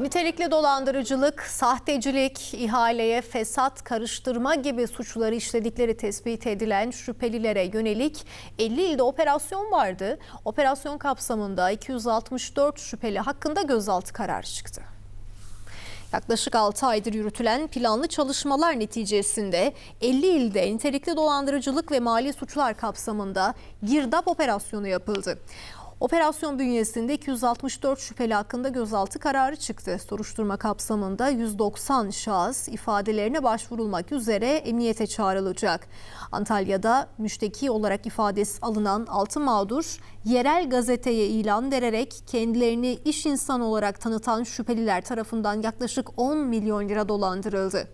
Nitelikli dolandırıcılık, sahtecilik, ihaleye fesat karıştırma gibi suçları işledikleri tespit edilen şüphelilere yönelik 50 ilde operasyon vardı. Operasyon kapsamında 264 şüpheli hakkında gözaltı kararı çıktı. Yaklaşık 6 aydır yürütülen planlı çalışmalar neticesinde 50 ilde nitelikli dolandırıcılık ve mali suçlar kapsamında girdap operasyonu yapıldı. Operasyon bünyesinde 264 şüpheli hakkında gözaltı kararı çıktı. Soruşturma kapsamında 190 şahıs ifadelerine başvurulmak üzere emniyete çağrılacak. Antalya'da müşteki olarak ifadesi alınan 6 mağdur yerel gazeteye ilan vererek kendilerini iş insanı olarak tanıtan şüpheliler tarafından yaklaşık 10 milyon lira dolandırıldı.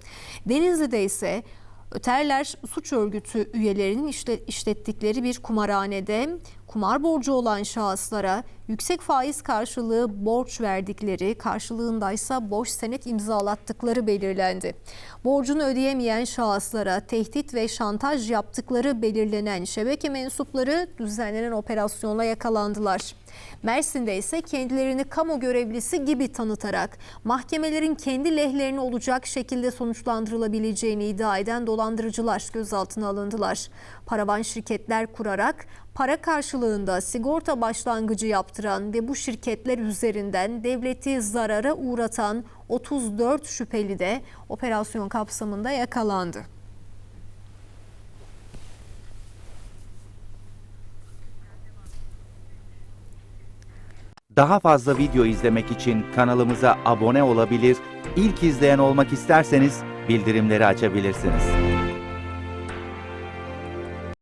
Denizli'de ise Öterler suç örgütü üyelerinin işle- işlettikleri bir kumarhanede kumar borcu olan şahıslara yüksek faiz karşılığı borç verdikleri, karşılığındaysa boş senet imzalattıkları belirlendi. Borcunu ödeyemeyen şahıslara tehdit ve şantaj yaptıkları belirlenen şebeke mensupları düzenlenen operasyonla yakalandılar. Mersin'de ise kendilerini kamu görevlisi gibi tanıtarak mahkemelerin kendi lehlerine olacak şekilde sonuçlandırılabileceğini iddia eden dolandırıcılar gözaltına alındılar. Paravan şirketler kurarak para karşılığında sigorta başlangıcı yaptıran ve bu şirketler üzerinden devleti zarara uğratan 34 şüpheli de operasyon kapsamında yakalandı. Daha fazla video izlemek için kanalımıza abone olabilir, ilk izleyen olmak isterseniz bildirimleri açabilirsiniz.